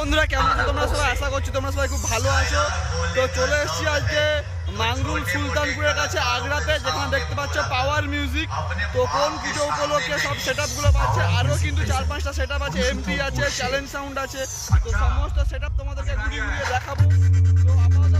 বন্ধুরা, কেমন আছো তোমরা সবাই? আশা করছি তোমরা সবাই খুব ভালো আছো। তো চলে এসেছি আজকে মাঙ্গুল সুলতানপুরের কাছে, আগ্রাতে, যেখানে দেখতে পাচ্ছ পাওয়ার মিউজিক তো কোন পুজো উপলক্ষে সব সেট আপগুলো পাচ্ছে? আরও কিন্তু চার পাঁচটা সেট আপ আছে এমপি আছে চ্যালেঞ্জ সাউন্ড আছে। তো সমস্ত সেট আপ তোমাদেরকে ঘুরিয়ে ঘুরিয়ে দেখাবো। তো আপাতত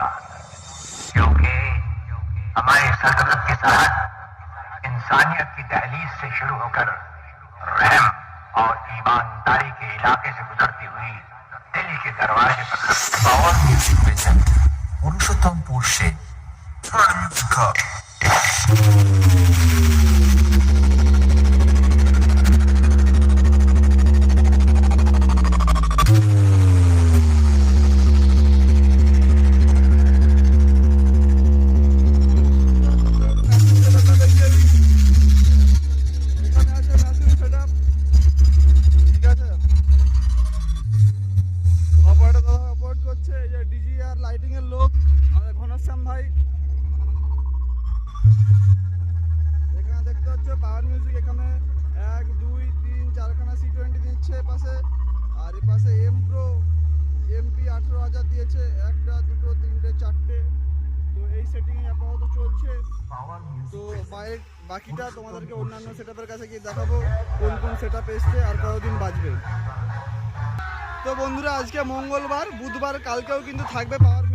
सकता क्योंकि हमारी सल्तनत के साथ इंसानियत की दहलीज से शुरू होकर रहम और ईमानदारी के इलाके से गुजरती हुई दिल्ली के दरवाजे पर पावर म्यूज़िक विजन पुरुषोत्तम पुरुष দিচ্ছে এ পাশে আর এ পাশে এম প্রো এমপি আঠেরো হাজার দিয়েছে, একটা, দুটো, তিনটে, চারটে। তো এই সেটিং আপাতত চলছে। তো বাইরে বাকিটা তোমাদেরকে অন্যান্য সেটআপের কাছে গিয়ে দেখাবো, কোন কোন সেটআপ এসছে আর কতদিন বাজবে তো বন্ধুরা, আজকে মঙ্গলবার, বুধবার, কালকেও কিন্তু থাকবে পাওয়ার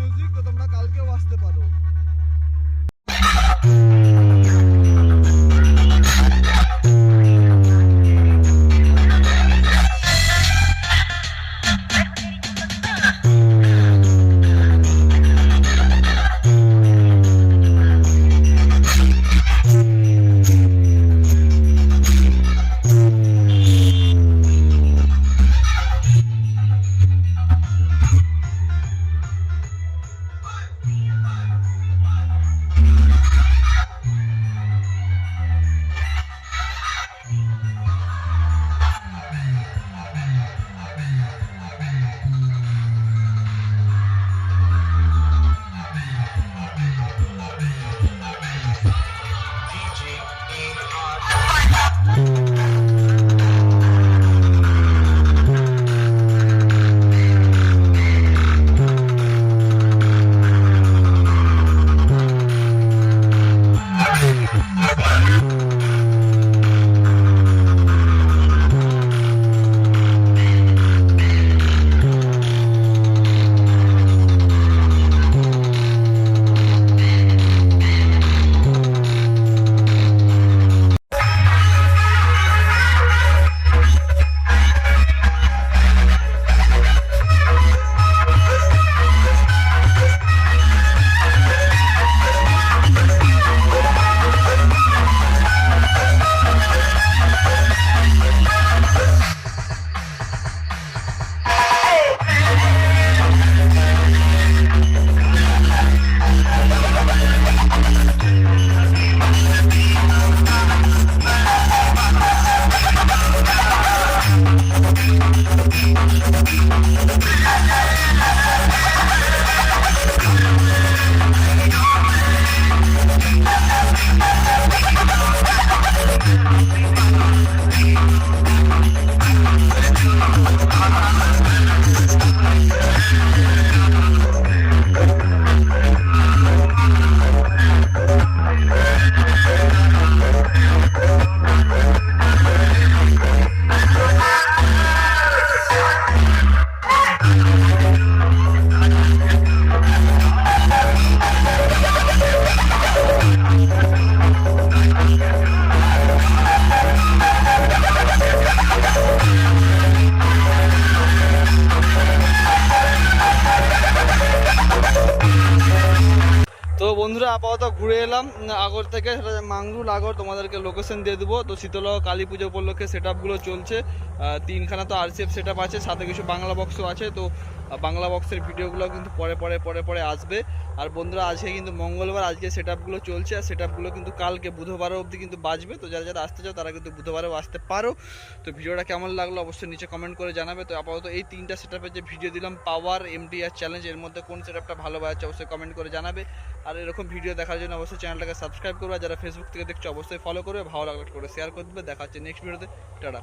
আপাতত ঘুরে এলাম। আগর থেকে সেটা মাংরুল আগর, তোমাদেরকে লোকেশন দিয়ে দেবো। তো শীতলহ, কালী পুজো উপলক্ষে সেট চলছে। তিনখানা তো আরসিএফ সেট আছে, সাথে কিছু বাংলা বক্সও আছে। তো বাংলা বক্সের ভিডিওগুলো কিন্তু পরে পরে পরে পরে আসবে। আর বন্ধুরা, আজকে কিন্তু মঙ্গলবার, আজকে সেট আপগুলো চলছে। আর সেট আপগুলো কিন্তু কালকে বুধবারও অবধি কিন্তু বাজবে। তো যারা যারা আসতে চাও, তারা কিন্তু বুধবারেও আসতে পারো। তো ভিডিওটা কেমন লাগল অবশ্যই নিচে কমেন্ট করে জানাবে। তো আপাতত এই তিনটা সেট যে ভিডিও দিলাম পাওয়ার এমডি আর চ্যালেঞ্জ এর মধ্যে কোন সেট আপটা ভালো বাজাচ্ছে অবশ্যই কমেন্ট করে জানাবে। আর এরকম ভিডিও দেখার জন্য অবশ্যই চ্যানেলটাকে সাবস্ক্রাইব করবে। যারা ফেসবুক থেকে দেখছ, অবশ্যই ফলো করবে। ভালো লাগলে করে শেয়ার করে দেবে। দেখা হচ্ছে নেক্সট ভিডিওতে টাটা।